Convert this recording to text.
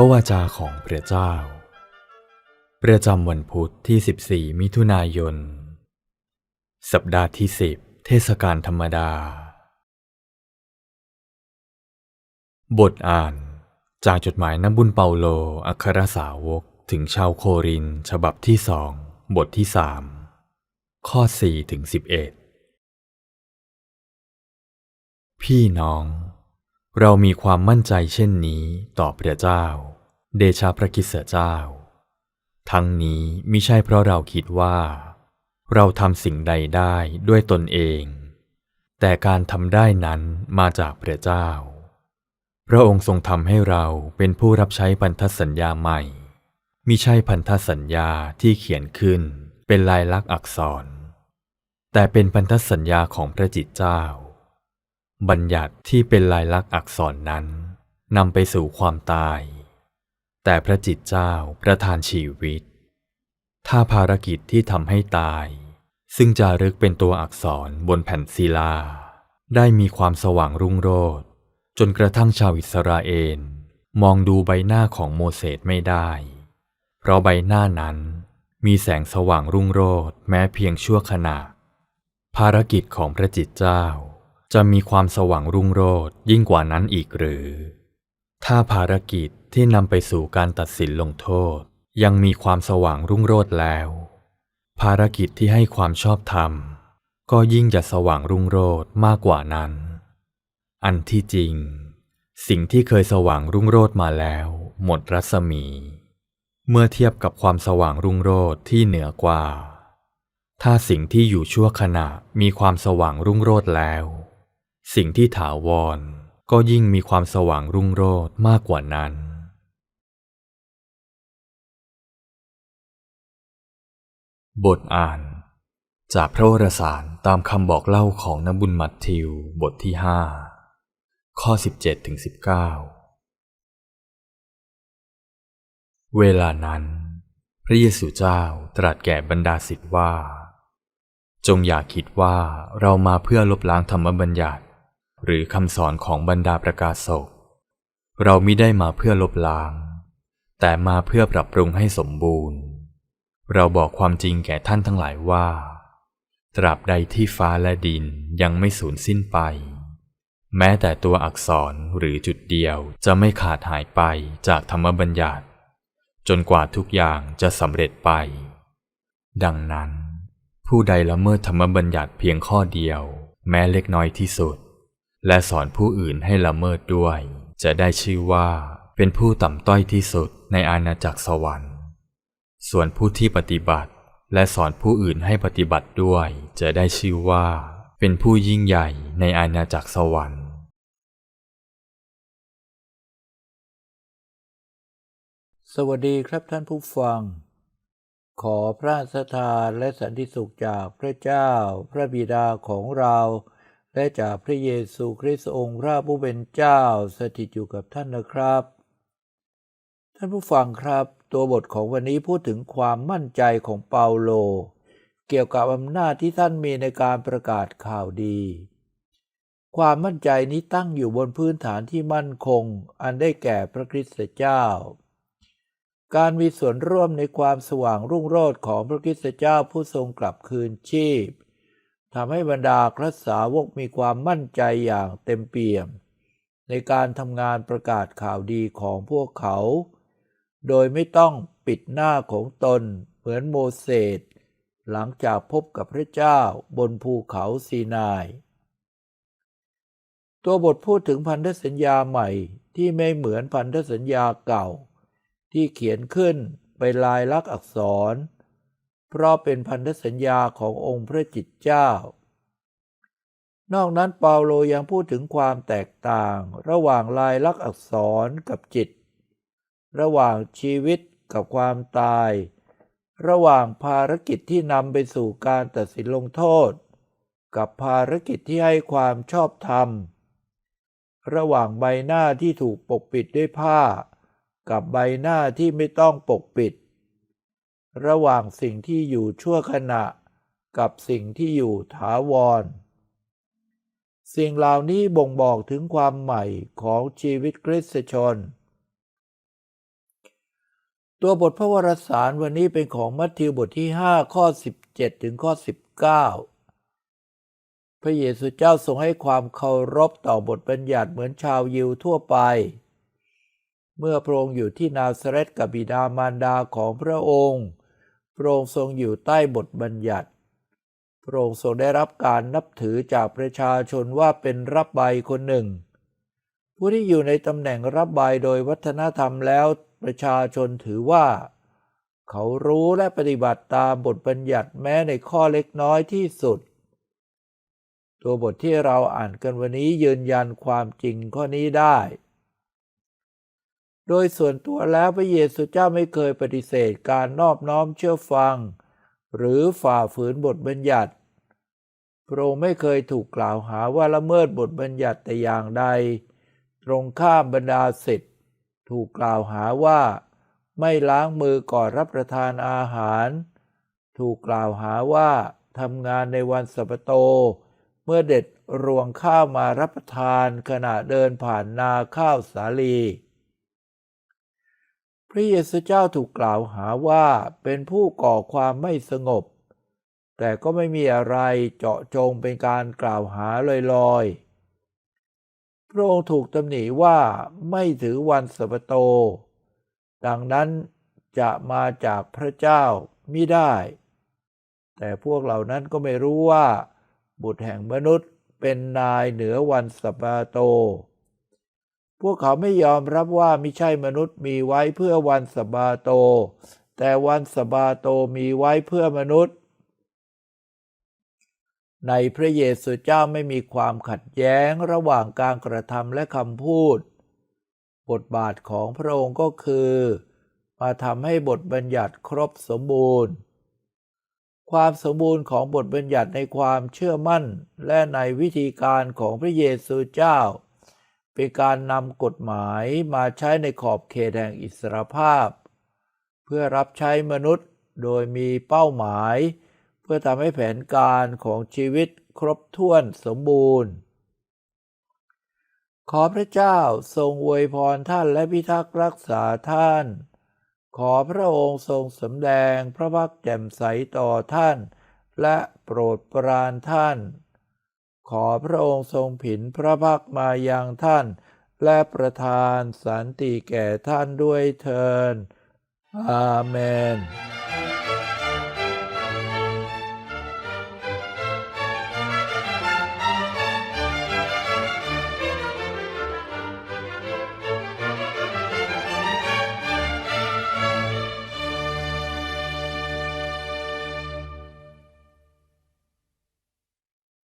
ระวาจาของพระเจ้า ประจำวันพุธที่ 14 มิถุนายน สัปดาห์ที่ 10 เทศกาลธรรมดา บทอ่านจากจดหมายน้ำบุญเปาโล อัครสาวกถึงชาวโครินฉบับที่สองบทที่สามข้อ4ถึง11 พี่น้อง เรามีความมั่นใจเช่นนี้ต่อพระเจ้า เดชาพระคริสเจ้า ทั้งนี้มิใช่เพราะเราคิดว่า เราทำสิ่งใดได้ด้วยตนเอง แต่การทำได้นั้นมาจากพระเจ้า พระองค์ทรงทำให้เราเป็นผู้รับใช้พันธสัญญาใหม่มิใช่พันธสัญญาที่เขียนขึ้นเป็นลายลักษณ์อักษร แต่เป็นพันธสัญญาของพระจิตเจ้า บัญญัติที่เป็นลายลักษณ์อักษรนั้นนำไปสู่ความตาย แต่พระจิตเจ้าประทานชีวิต ถ้าภารกิจที่ทำให้ตาย ซึ่งจารึกเป็นตัวอักษรบนแผ่นศิลา ได้มีความสว่างรุ่งโรจน์จนกระทั่งชาวอิสราเอลมองดูใบหน้าของโมเสสไม่ได้ เพราะใบหน้านั้นมีแสงสว่างรุ่งโรจน์แม้เพียงชั่วขณะ ภารกิจของพระจิตเจ้า จะมีความสว่างรุ่งโรจน์ยิ่งกว่านั้นอีกหรือ ถ้าภารกิจที่นำไปสู่การตัดสินลงโทษ ยังมีความสว่างรุ่งโรจน์แล้ว ภารกิจที่ให้ความชอบธรรม ก็ยิ่งจะสว่างรุ่งโรจน์มากกว่านั้น อันที่จริง สิ่งที่เคยสว่างรุ่งโรจน์มาแล้ว หมดรัศมี เมื่อเทียบกับความสว่างรุ่งโรจน์ที่เหนือกว่า ถ้าสิ่งที่อยู่ชั่วขณะมีความสว่างรุ่งโรจน์แล้ว สิ่งที่ถาวรก็ยิ่งมีความสว่างรุ่งโรจน์มากกว่านั้น บทอ่าน จากพระวรสารตามคำบอกเล่าของนบุญมัทธิวบทที่ห้าข้อ 17ถึง19 เวลานั้น พระเยซูเจ้าตรัสแก่บรรดาศิษย์ว่า จงอย่าคิดว่าเรามาเพื่อลบล้างธรรมบัญญัติ หรือคำสอนของบรรดาประกาศศกเรามิได้มาเพื่อลบล้าง แต่มาเพื่อปรับปรุงให้สมบูรณ์ เราบอกความจริงแก่ท่านทั้งหลายว่า ตราบใดที่ฟ้าและดินยังไม่สูญสิ้นไป แม้แต่ตัวอักษรหรือจุดเดียวจะไม่ขาดหายไปจากธรรมบัญญัติ จนกว่าทุกอย่างจะสำเร็จไป ดังนั้น ผู้ใดละเมิดธรรมบัญญัติเพียงข้อเดียว แม้เล็กน้อยที่สุด และสอนผู้อื่นให้ละเมิดด้วย จะได้ชื่อว่าเป็นผู้ต่ำต้อยที่สุดในอาณาจักรสวรรค์ ส่วนผู้ที่ปฏิบัติ และสอนผู้อื่นให้ปฏิบัติด้วย จะได้ชื่อว่า เป็นผู้ยิ่งใหญ่ในอาณาจักรสวรรค์ สวัสดีครับท่านผู้ฟัง ขอพระสถานและสันติสุขจากพระเจ้า พระบิดาของเรา และจากพระเยซูคริสต์องค์พระผู้เป็นเจ้าสถิตอยู่กับท่านนะครับ ท่านผู้ฟังครับ ตัวบทของวันนี้พูดถึงความมั่นใจของเปาโล เกี่ยวกับอำนาจที่ท่านมีในการประกาศข่าวดี ความมั่นใจนี้ตั้งอยู่บนพื้นฐานที่มั่นคง อันได้แก่พระคริสต์เจ้า การมีส่วนร่วมในความสว่างรุ่งโรจน์ของพระคริสต์เจ้าผู้ทรงกลับคืนชีพ ทำให้บรรดาครัสาวกมีความมั่นใจอย่างเต็มเปี่ยม ในการทำงานประกาศข่าวดีของพวกเขา โดยไม่ต้องปิดหน้าของตนเหมือนโมเสสหลังจากพบกับพระเจ้าบนภูเขาซีนาย ตัวบทพูดถึงพันธสัญญาใหม่ที่ไม่เหมือนพันธสัญญาเก่า ที่เขียนขึ้นเป็นลายลักษณ์อักษร เพราะเป็นพันธสัญญาขององค์พระจิตเจ้า นอกนั้นเปาโลยังพูดถึงความแตกต่าง ระหว่างลายลักษณ์อักษรกับจิต ระหว่างชีวิตกับความตาย ระหว่างภารกิจที่นำไปสู่การตัดสินลงโทษ กับภารกิจที่ให้ความชอบธรรม ระหว่างใบหน้าที่ถูกปกปิดด้วยผ้า กับใบหน้าที่ไม่ต้องปกปิด ระหว่างสิ่งที่อยู่ชั่วขณะ กับสิ่งที่อยู่ถาวร สิ่งเหล่านี้บ่งบอกถึงความใหม่ของชีวิตคริสตชน ตัวบทพระวรสารวันนี้เป็นของมัทธิวบทที่ 5 ข้อ 17 ถึงข้อ 19 พระเยซูเจ้าทรงให้ความเคารพต่อบทบัญญัติเหมือนชาวยิวทั่วไปเมื่อพระองค์อยู่ที่นาซาเรตกับบิดามารดาของพระองค์ พระองค์ทรงอยู่ใต้บทบัญญัติ พระองค์ทรงได้รับการนับถือจากประชาชนว่าเป็นรับใบคนหนึ่ง ผู้ที่อยู่ในตำแหน่งรับใบโดยวัฒนธรรมแล้วประชาชนถือว่า เขารู้และปฏิบัติตามบทบัญญัติแม้ในข้อเล็กน้อยที่สุด ตัวบทที่เราอ่านกันวันนี้ยืนยันความจริงข้อนี้ได้ โดยส่วนตัวแล้วพระเยซูเจ้าไม่เคยปฏิเสธการนอบน้อมเชื่อฟัง หรือฝ่าฝืนบทบัญญัติ พระองค์ไม่เคยถูกกล่าวหาว่าละเมิดบทบัญญัติแต่อย่างใด ตรงข้ามบรรดาศิษย์ถูกกล่าวหาว่า ไม่ล้างมือก่อนรับประทานอาหาร ถูกกล่าวหาว่าทำงานในวันสัปโต เมื่อเด็ดรวงข้าวมารับประทานขณะเดินผ่านนาข้าวสาลี ระเยซูเจ้าถูกกล่าวหาว่าเป็นผู้ก่อความไม่สงบ แต่ก็ไม่มีอะไรเจาะจงเป็นการกล่าวหาลอยๆ พระองค์ถูกตำหนิว่าไม่ถือวันสัปโต ดังนั้นจะมาจากพระเจ้ามิได้ แต่พวกเหล่านั้นก็ไม่รู้ว่า บุตรแห่งมนุษย์เป็นนายเหนือวันสัปโต พวกเขาไม่ยอมรับว่ามิใช่มนุษย์มีไว้เพื่อวันสบาโต แต่วันสบาโตมีไว้เพื่อมนุษย์ ในพระเยซูเจ้าไม่มีความขัดแย้งระหว่างการกระทำและคำพูด บทบาทของพระองค์ก็คือ มาทำให้บทบัญญัติครบสมบูรณ์ ความสมบูรณ์ของบทบัญญัติในความเชื่อมั่นและในวิธีการของพระเยซูเจ้า เป็นการนำกฎหมายมาใช้ในขอบเขตแห่งอิสรภาพ เพื่อรับใช้มนุษย์โดยมีเป้าหมาย เพื่อทำให้แผนการของชีวิตครบถ้วนสมบูรณ์ ขอพระเจ้าทรงอวยพรท่านและพิทักษ์รักษาท่าน ขอพระองค์ทรงสำแดงพระพักตร์แจ่มใสต่อท่าน และโปรดปรานท่าน ขอพระองค์ทรงผินพระพักมายังท่าน และประทานสันติแก่ท่านด้วยเทินอาเมน